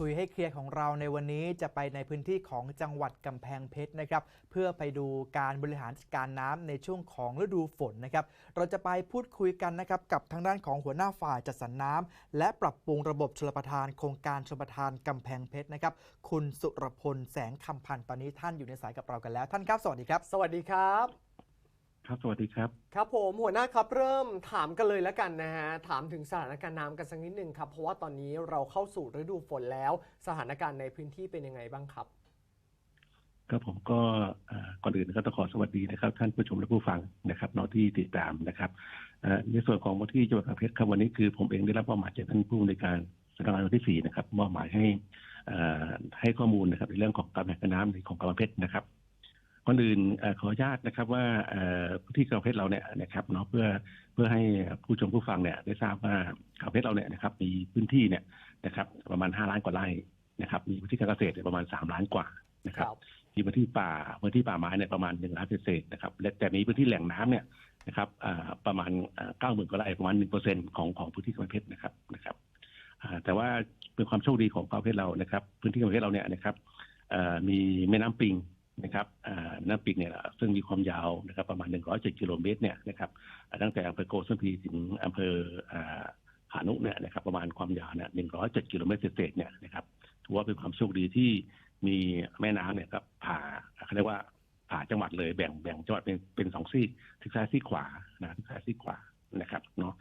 คุยให้เคลียร์ของเราในวันนี้จะไปในพื้นที่ของจังหวัดกำแพงเพชรนะครับ เพื่อไปดูการบริหารจัดการน้ำในช่วงของฤดูฝนนะครับ เราจะไปพูดคุยกันนะครับกับทางด้านของหัวหน้าฝ่ายจัดสรรน้ำและปรับปรุงระบบชลประทานโครงการชลประทานกำแพงเพชรนะครับ คุณสุรพลแสงคำพันธ์ตอนนี้ท่านอยู่ในสายกับเรากันแล้ว ท่านครับสวัสดีครับ สวัสดีครับ ครับ สวัสดีครับ ครับผมหัวหน้าครับเริ่มถามกันเลยแล้วกันนะฮะถามถึงสถานการณ์น้ำกันสักนิดหนึ่งครับ เพราะว่าตอนนี้เราเข้าสู่ฤดูฝนแล้ว สถานการณ์ในพื้นที่เป็นยังไงบ้างครับก็ผมก็เอ่อก่อนอื่นก็ต้องขอสวัสดีนะครับ ท่านผู้ชมและผู้ฟังนะครับเนอะที่ติดตามนะครับเอ่อในส่วนของมูลที่จังหวัดกำแพงเพชรครับวันนี้คือผมเองได้รับมอบหมายจากท่านผู้ในวยการสำนักงานวันที่สี่นะครับมอบหมายให้เอ่อให้ข้อมูลนะครับในเรื่องของการแบ่งน้ำในของกำแพงเพชรนะครับ ก่อนอื่นเอ่อขออนุญาตนะครับว่าเอ่อพื้นที่กำแพงเพชรเราเนี่ยนะครับเนาะเพื่อเพื่อให้ผู้ชมผู้ฟังเนี่ยได้ทราบว่ากำแพงเพชรเราเนี่ยนะครับมีพื้นที่เนี่ยนะครับประมาณห้าล้านกว่าไร่นะครับมีพื้นที่การเกษตรเนี่ยประมาณสามล้านกว่านะครับมีพื้นที่ป่าพื้นที่ป่าไม้เนี่ยประมาณหนึ่งล้านเศษๆนะครับและแต่มีพื้นที่แหล่งน้ำเนี่ยนะครับอ่าประมาณเก้าหมื่นกว่าไร่ประมาณหนึ่งเปอร์เซ็นของของพื้นที่กำแพงเพชรนะครับนะครับอ่าแต่ว่าเป็นความโชคดีของกำแพงเพชรเรานะครับ พื้นที่กำแพงเพชรเราเนี่ยนะครับเอ่อมีแม่น้ำปิง นะครับน้ำปิงเนี่ยซึ่งมีความยาวนะครับประมาณ 107 กิโลเมตรเนี่ยนะครับตั้งแต่อำเภอโกสัมพีถึงอำเภออ่าหานุเนี่ยนะครับประมาณความยาวเนี่ย107 กิโลเมตรเศษเนี่ยนะครับถือว่าเป็นความโชคดีที่มีแม่น้ำเนี่ยครับผ่าเขาเรียกว่าผ่าจังหวัดเลยแบ่งแบ่งจังหวัดเป็นเป็นสองซีกทิศซ้ายซีกขวานะทิศซ้ายซีกขวานะครับเนาะ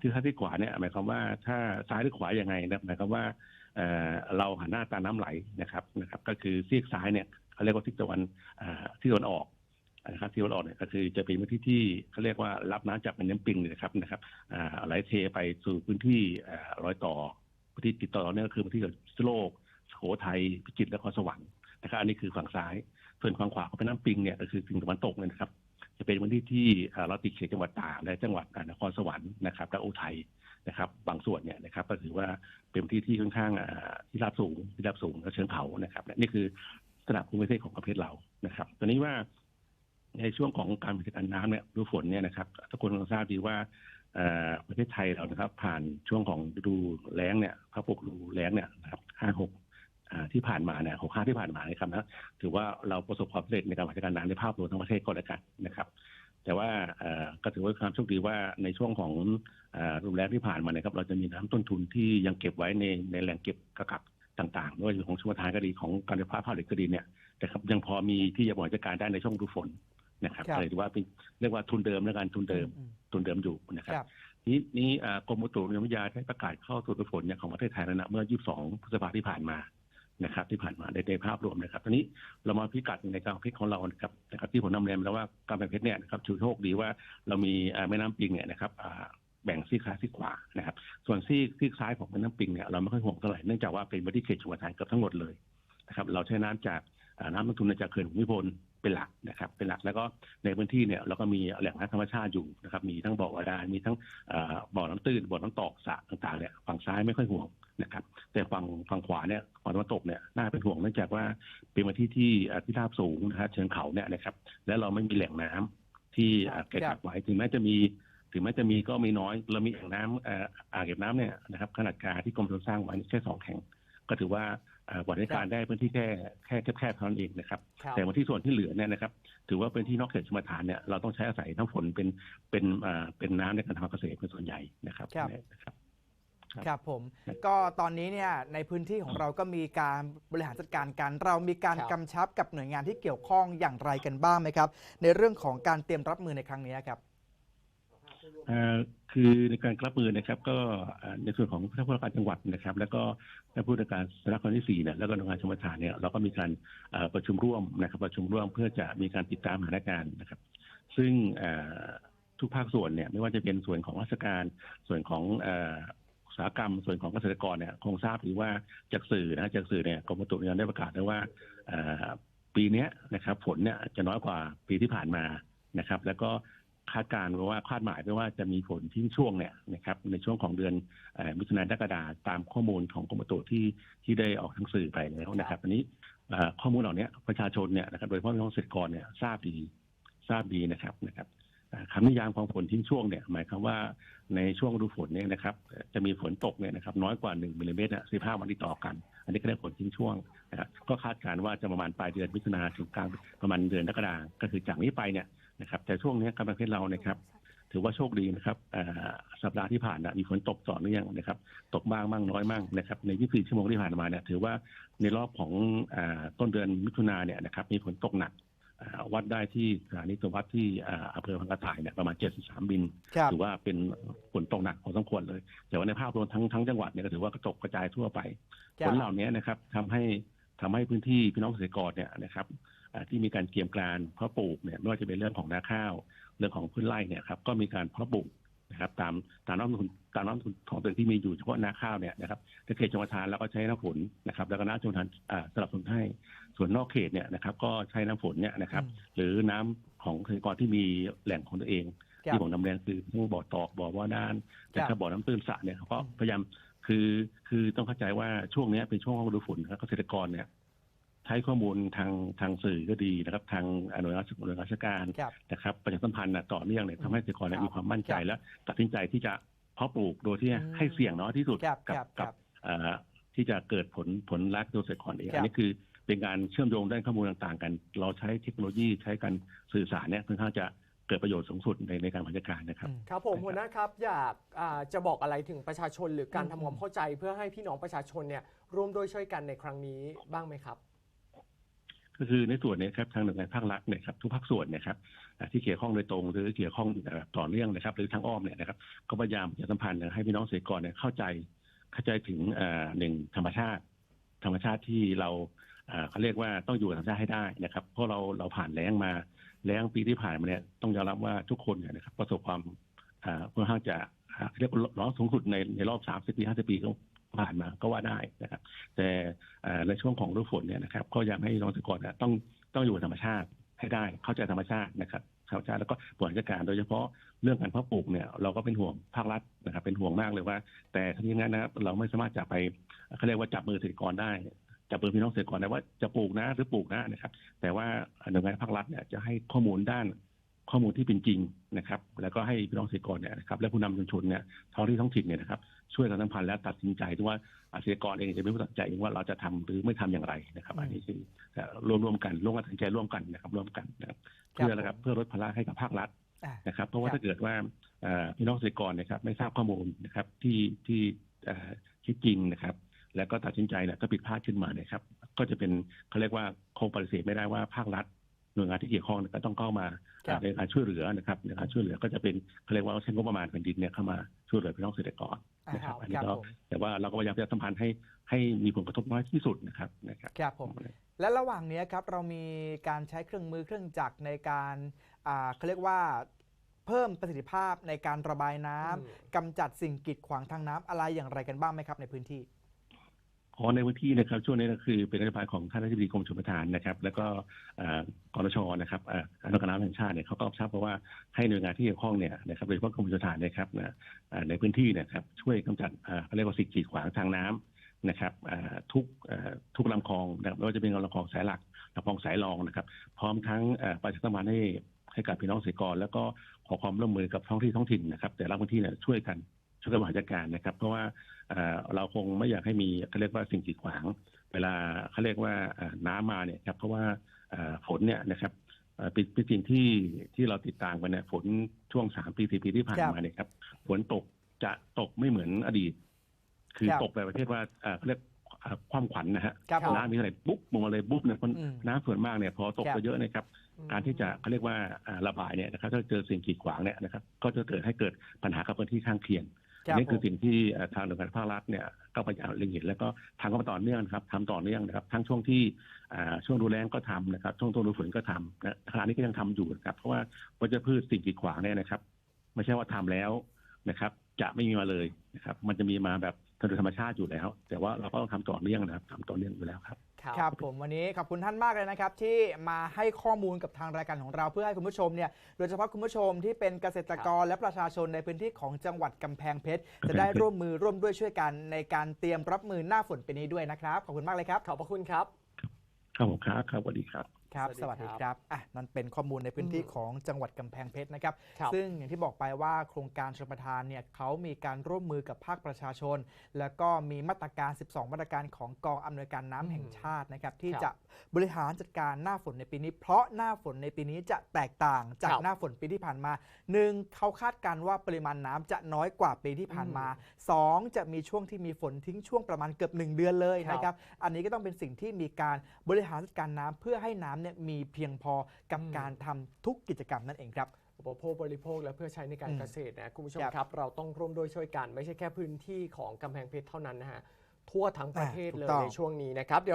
ทิศซ้ายซีกขวาเนี่ยหมายความว่าถ้าซ้ายหรือขวายังไงนะหมายความว่าเราหันหน้าตามน้ำไหลนะครับนะครับ ก็คือซีกซ้ายเนี่ย เขาเรียกว่าทิศตะวันทิศตะวันออกนะครับทิศตะวันออกเนี่ยก็คือจะเป็นพื้นที่ที่เขาเรียกว่ารับน้ำจากแม่น้ำปิงเลยนะครับนะครับไหลเทไปสู่พื้นที่รอยต่อพื้นที่ติดต่อเนี่ยก็คือพื้นที่กับพิษณุโลกสุโขทัยพิจิตรและนครสวรรค์นะครับอันนี้คือฝั่งซ้าย ส่วนฝั่งขวาของแม่น้ำปิงเนี่ยก็คือสิ่งตะวันตกเนี่ยนะครับ จะเป็นพื้นที่ที่เราติดเขตจังหวัดตากและจังหวัดนครสวรรค์นะครับและอุทัยนะครับ บางส่วนเนี่ยนะครับก็ถือว่าเป็นพื้นที่ที่ค่อนข้างที่ราบสูงที่ราบสูงและเชิงเขานะครับนี่คือ สนามภูมิประเทศของประเทศเรานะครับ ตอนนี้ว่าในช่วงของการบริการน้ำเนี่ยฤดูฝนเนี่ยนะครับทุกคนคงทราบดีว่าประเทศไทยเรานะครับ ผ่านช่วงของฤดูแล้งเนี่ยพระปกฤดูแล้งเนี่ยนะครับห้าหกที่ผ่านมาเนี่ยหกห้าที่ผ่านมาเนี่ยครับนะถือว่าเราประสบความสำเร็จในการบริการน้ำในภาพรวมทั้งประเทศก็แล้วกันนะครับแต่ว่าก็ถือว่าความโชคดีว่าในช่วงของเอ่อฤดูแล้งที่ผ่านมานะครับ เราจะมีน้ำต้นทุนที่ยังเก็บไว้ในในแหล่งเก็บกักกัก ต่างๆไม่ว่าจะเป็นของชมทานก็ดีของการไฟฟ้าภาคเหล็กก็ดีเนี่ยนะครับยังพอมีที่จะบริหารจัดการได้ในช่วงฤดูฝนนะครับครับเลยถือว่าเป็นเรียกว่าทุนเดิมแล้วกันทุนเดิม อืม ทุนเดิมอยู่นะครับ ครับ นี้นี้อ่ากรมอุตุนิยมวิทยาได้ประกาศเข้าสู่ฤดูฝนเนี่ยของประเทศไทยแล้วนะเมื่อ 22 พฤษภาที่ผ่านมานะครับ ที่ผ่านมาในในภาพรวมนะครับตอนนี้เรามาพิกัดในการเพชรของเรานะครับนะครับที่ผมนำเรียนไปแล้วว่าการแบ่งเพชรเนี่ยนะครับถือโชคดีว่าเรามีอ่าแม่น้ำปิงเนี่ยนะครับอ่า แบ่งซีกซ้ายซีกขวานะครับ ส่วนซีกซีกซ้ายของแม่น้ำปิงเนี่ยเราไม่ค่อยห่วงเท่าไหร่เนื่องจากว่าเป็นบริเขตชุมทานเกือบทั้งหมดเลยนะครับเราใช้น้ำจากอ่าน้ำลงทุนจากเขื่อนภูมิพลเป็นหลักนะครับ เป็นหลักแล้วก็ในพื้นที่เนี่ยเราก็มีแหล่งน้ำธรรมชาติอยู่นะครับ มีทั้งบ่อบาดาลมีทั้งเอ่อบ่อน้ำตื้นบ่อน้ำตกสระต่างๆเนี่ยฝั่งซ้ายไม่ค่อยห่วงนะครับ แต่ฝั่งฝั่งขวาเนี่ยฝั่งตะวันตกเนี่ยน่าเป็นห่วงเนื่องจากว่าเป็นพื้นที่ที่เอ่อที่ราบสูงนะครับเชิงเขาเนี่ยนะครับ และเราไม่มีแหล่งน้ำที่เอ่อเก็บกักไว้ถึงแม้จะมี ถึงแม้จะมีก็มีน้อย เรามีแหล่งน้ำเอ่ออ่างเก็บน้ำเนี่ยนะครับขนาดกลางที่กรมชลสร้างไว้แค่สองแห่งก็ถือว่าเอ่อบริการได้พื้นที่แค่แค่แคบๆเท่านั้นเองนะครับครับ แต่วันที่ส่วนที่เหลือเนี่ยนะครับ ถือว่าเป็นที่นอกเขตชมทานเนี่ยเราต้องใช้อาศัยน้ำฝนเป็นเป็นอ่าเป็นน้ำในการทำการเกษตรเป็นส่วนใหญ่นะครับครับนะครับครับครับผมก็ตอนนี้เนี่ยในพื้นที่ของเราก็มีการบริหารจัดการกัน เรามีการครับกำชับกับหน่วยงานที่เกี่ยวข้องอย่างไรกันบ้างไหมครับ ในเรื่องของการเตรียมรับมือในครั้งนี้ครับเอ่อ คือในการรับมือนะครับ ก็ในส่วนของท่านผู้ว่าการจังหวัดนะครับ แล้วก็ท่านผู้ว่าการสำนักงานที่สี่เนี่ยแล้วก็หน่วยงานชมประานเนี่ยเราก็มีการประชุมร่วมนะครับ ประชุมร่วมเพื่อจะมีการติดตามสถานการณ์นะครับ ซึ่งทุกภาคส่วนเนี่ยไม่ว่าจะเป็นส่วนของราชการส่วนของอุตสาหกรรม ส่วนของเกษตรกรเนี่ยคงทราบหรือว่าจากสื่อนะจากสื่อเนี่ยกรมอุตุนิยมได้ประกาศไว้ว่าปีนี้นะครับ ฝนเนี่ยจะน้อยกว่าปีที่ผ่านมานะครับ แล้วก็ คาดการณ์ไว้ว่าคาดหมายไว้ว่าจะมีฝนทิ้งช่วงเนี่ยนะครับในช่วงของเดือนมิถุนายนกรกฎาคมตามข้อมูลของกรมอุตุที่ที่ได้ออกทางสื่อไปแล้วนะครับอันนี้ข้อมูลเหล่านี้ประชาชนเนี่ยนะครับโดยเฉพาะพี่น้องเกษตรกรเนี่ยทราบดีทราบดีนะครับนะครับคำนิยามของฝนทิ้งช่วงเนี่ยหมายความว่าในช่วงฤดูฝนเนี่ยนะครับ จะมีฝนตกเนี่ยนะครับน้อยกว่า1มิลลิเมตรสิบห้าวันติดต่อกัน อันนี้ก็ได้ผลทิ้งช่วงนะครับก็คาดการณ์ว่าจะประมาณปลายเดือนมิถุนาถึงกลางประมาณเดือนกรกฎาคมก็คือจากนี้ไปเนี่ย นะครับ แต่ช่วงนี้กำลังเพชรเรานะครับ ถือว่าโชคดีนะครับเอ่อสัปดาห์ที่ผ่านนะมีฝนตกต่อเนื่องนะครับ ตกบ้างมั่งน้อยมั่งนะครับ ใน 24 ชั่วโมงที่ผ่านมาเนี่ยถือว่าในรอบของอาต้นเดือนมิถุนาเนี่ยนะครับ มีฝนตกหนักอ่าวัดได้ที่สถานีตรวจวัดที่อ่าอำเภอพังกระต่ายเนี่ยประมาณ 73 บินครับถือว่าเป็นฝนตกหนักพอสมควรเลย แต่ว่าในภาพรวมทั้งทั้งจังหวัดเนี่ยก็ถือว่าก็ตกกระจายทั่วไปคฝรับนเหล่านี้นะครับทำให้ทำให้พื้นที่พี่น้องเกษตรกรเนี่ยนะครับอ่า ที่มีการเกี่ยมกลานเพาะปลูกเนี่ยไม่ว่าจะเป็นเรื่องของนาข้าว เรื่องของพืชไร่เนี่ยครับก็มีการเพาะปลูกนะครับตามตามน้ำทุนตามน้ำทุนของตัวเองที่มีอยู่เฉพาะนาข้าวเนี่ยนะครับในเขตจังหวัดทานแล้วก็ใช้น้ำฝนนะครับแล้วก็น้ำชมทานอ่าสลับสนุนให้ส่วนนอกเขตเนี่ยนะครับ ก็ใช้น้ำฝนเนี่ยนะครับอืมหรือน้ำของเกษตรกรที่มีแหล่งของตัวเองครับที่ผมนำเรียนคือทั้งบ่อตอกบ่อว่าด้านครับนะครับบ่อน้ำตื้นสระเนี่ยเขาก็พยายามคือคือต้องเข้าใจว่าช่วงเนี้ยเป็นช่วงฤดูฝนนะครับเกษตรกรเนี่ย ใช้ข้อมูลทางทางสื่อก็ดีนะครับ ทางหน่วยงานหน่วยงานราชการครับนะครับประชาสัมพันธ์น่ะต่อเนื่องเนี่ยทำให้เกษตรกรเนี่ยครับมีความมั่นใจครับและตัดสินใจที่จะเพาะปลูกโดยที่อืมให้เสี่ยงน้อยที่สุดครับกัครับกัครับเอ่อที่จะเกิดผลผลลัพธ์โดยเกษตรกรเองครับอันนี้คือเป็นการเชื่อมโยงด้านข้อมูลต่างๆ กัน เราใช้เทคโนโลยีใช้การสื่อสารเนี่ยค่อนข้างจะเกิดประโยชน์สูงสุดในในการบริหารจัดการนะครับอืมครับผมหัวหน้าครับ อยากอ่าจะบอกอะไรถึงประชาชนหรือการอืมทำความเข้าใจ เพื่อให้พี่น้องประชาชนเนี่ยร่วมด้วยช่วยกันในครั้งนี้บ้างไหมครับ ก็คือในส่วนนี้ครับทางหน่วยงานภาครัฐเนี่ยครับทุกภาคส่วนเนะครับที่เกี่ยวข้องโดยตรงหรือเกี่ยวข้องแบบต่อเนื่องนะครับ หรือทางอ้อมเนี่ยนะครับก็พยายามจะสัมพันธ์ให้พี่น้องเกษตรกรเนี่ยเข้าใจเข้าใจถึงหนึ่งธรรมชาติ ธรรมชาติที่เราเขาเรียกว่าต้องอยู่ธรรมชาติให้ได้นะครับ เพราะเราเราผ่านแล้งมาแล้งปีที่ผ่านมาเนี่ยต้องยอมรับว่าทุกคนเนี่ยนะครับ ประสบความอ่าค่อนข้างจะเรียกว่าร้อนสูงสุดในในรอบ30ปี50ปีก็ ผ่านมาก็ว่าได้นะครับ แต่ในช่วงของฤดูฝนเนี่ยนะครับ ก็อยากให้น้องเกษตรกรต้องต้องอยู่กับธรรมชาติให้ได้ เข้าใจธรรมชาตินะครับธรรมชาติแล้วก็บริหารจัดการโดยเฉพาะเรื่องการเพาะปลูกเนี่ยเราก็เป็นห่วงภาครัฐนะครับ เป็นห่วงมากเลยว่า แต่ทั้งนี้นั้นนะครับเราไม่สามารถจะไปเขาเรียกว่าจับมือเกษตรกรได้จับมือพี่น้องเกษตรกรได้ว่าจะปลูกนะหรือปลูกนะนะครับ แต่ว่าหน่วยงานภาครัฐเนี่ยจะให้ข้อมูลด้าน ข้อมูลที่เป็นจริงนะครับ แล้วก็ให้พี่น้องเกษตรกรเนี่ยนะครับและผู้นำชุมชนเนี่ยท้องที่ท้องถิ่นเนี่ยนะครับช่วยกันสัมพันธ์และตัดสินใจด้วยว่าเกษตรกรเองจะเป็นผู้ตัดสินใจเองว่าเราจะทำหรือไม่ทำอย่างไรนะครับ อันนี้คือร่วมร่วมๆกันร่วมกันตัดสินใจร่วมกันนะครับร่วมกันนะครับเพื่อนะครับ เพื่อลดภาระให้กับภาครัฐอ่านะครับ เพราะว่าครับถ้าเกิดว่าเอ่อพี่น้องเกษตรกรนะครับ ไม่ทราบข้อมูลนะครับที่ที่เอ่อที่จริงนะครับ แล้วก็ตัดสินใจเนี่ยก็ผิดพลาดขึ้นมาเนี่ยครับ ก็จะเป็นเขาเรียกว่าคงปฏิเสธไม่ได้ว่าภาครัฐหน่วยงานที่เกี่ยวข้องเนี่ยก็ต้องเข้ามาครับ ในการช่วยเหลือนะครับในการช่วยเหลือก็จะเป็นเขาเรียกว่าใช้งบประมาณแผ่นดินเนี่ยเข้ามาช่วยเหลือพี่น้องเกษตรกรอ่านะครับครับอันนี้คก็รับผมแต่ว่าเราก็พยายามจะสัมพันธ์ให้ให้มีผลกระทบน้อยที่สุดนะครับนะครับครับผมและระหว่างเนี้ยครับเรามีการใช้เครื่องมือเครื่องจักรในการอ่าเขาเรียกว่าเพิ่มประสิทธิภาพในการระบายน้ำอืมกำจัดสิ่งกีดขวางทางน้ำอะไรอย่างไรกันบ้างไหมครับในพื้นที่ ขอในพื้นที่นะครับช่วงนี้ก็คือเป็นนโยบายของท่านอธิบดีกรมชลประทานนะครับ แล้วก็กรชนะครับอนุกรรมน้ำแห่งชาติเนี่ยเขาก็ทราบเพราะว่าให้หน่วยงานที่เกี่ยวข้องเนี่ยนะครับโดยเฉพาะกรมชลประทานนะครับในพื้นที่เนะครับช่วยกำจัดเอ่อเขาเรียกว่าสิ่งกีดขวางทางน้ำนะครับทุกทุกลำคลองนะครับไม่ว่าจะเป็นลำคลองสายหลักลำคลองสายรองนะครับ พร้อมทั้งประชาสัมพันธ์ให้ให้กับพี่น้องเกษตรกร แล้วก็ขอความร่วมมือกับท้องที่ท้องถิ่นนะครับ แต่ละพื้นที่เนี่ยช่วยกัน ช่วยกันบริหารจัดการนะครับ เพราะว่าเอ่อเราคงไม่อยากให้มีเขาเรียกว่าสิ่งกีดขวาง เวลาเขาเรียกว่าเอ่อน้ำมาเนี่ยครับเพราะว่าเอ่อฝนเนี่ยนะครับเอ่อเป็นเป็นสิ่งที่ที่เราติดตามกันเนี่ยฝนช่วงสามปีสี่ปีที่ผ่านครับมาเนี่ยครับฝนตกจะตกไม่เหมือนอดีต คือครับตกแบบประเภทว่าเอ่อเขาเรียกเอ่อความขวัญนะฮะครับผมน้ำมีเท่าไหร่ปุ๊บลงมาเลยปุ๊บเนี่ยคนอืมน้ำส่วนมากเนี่ยพอตกครับไปเยอะนะครับ การที่จะเขาเรียกว่าอ่าระบายเนี่ยนะครับถ้าเจอสิ่งกีดขวางเนี่ยนะครับ ก็จะเกิดให้เกิดปัญหากับพื้นที่ข้างเคียงคอัรั นบนี้คือผมสิ่งที่เอ่อทางหน่วยงานภาครัฐเนี่ยก็พยายามเล็งเห็นแล้วก็ทำกันมาต่อเนื่องนะครับทำต่อเนื่องนะครับ ทั้งช่วงที่อ่าช่วงดูแลงก็ทำนะครับ ช่วงต้นฤดูฝนก็ทำนะขณะนี้ก็ยังทำอยู่นะครับเพราะว่าวัชพืชสิ่งกีดขวางเนี่ยนะครับ ไม่ใช่ว่าทำแล้วนะครับ จะไม่มีมาเลยนะครับ มันจะมีมาแบบโดยธรรมชาติอยู่แล้ว แต่ว่าเราก็ต้องทำต่อเนื่องนะครับทำต่อเนื่องอยู่แล้วครับ ครับผมวันนี้ขอบคุณท่านมากเลยนะครับ ที่มาให้ข้อมูลกับทางรายการของเราเพื่อให้คุณผู้ชมเนี่ยโดยเฉพาะคุณผู้ชมที่เป็นเกษตรกรและประชาชนในพื้นที่ของจังหวัดกำแพงเพชรจะได้ร่วมมือร่วมด้วยช่วยกันในการเตรียมรับมือหน้าฝนปีนี้ด้วยนะครับขอบคุณมากเลยครับ ขอบพระคุณครับ ครับผมครับครับสวัสดีครับ ครับสสวัวัสสดีดีครับครับอะนั่นเป็นข้อมูลในพื้นที่อืมของจังหวัดกำแพงเพชรนะครับครับ ซึ่งอย่างที่บอกไปว่าโครงการชลประทานเนี่ยเขามีการร่วมมือกับภาคประชาชน แล้วก็มีมาตรการ 12 มาตรการของกองอำนวยการน้ำแห่งชาตินะครับที่ครับจะบริหารจัดการหน้าฝนในปีนี้ เพราะหน้าฝนในปีนี้จะแตกต่างจากครับหน้าฝนปีที่ผ่านมาหนึ่งเขาคาดการณ์ว่าปริมาณน้ำจะน้อยกว่าปีที่ผ่านมาอืมสองจะมีช่วงที่มีฝนทิ้งช่วงประมาณเกือบหนึ่งเดือนเลยครับนะครับ อันนี้ก็ต้องเป็นสิ่งที่มีการบริหารจัดการน้ำเพื่อให้น้ำเนี่ยมีเพียงพอกับอืมการทำทุกกิจกรรมนั่นเองครับอุปโภคบริโภคและเพื่อใช้ในการอืมเกษตรนะคุณผู้ชมครับครับ เราต้องร่วมด้วยช่วยกัน ไม่ใช่แค่พื้นที่ของกำแพงเพชรเท่านั้นนะฮะทั่วทั้งประเทศอ่าถูกเลยต้องในช่วงนี้นะครับเดี๋ยว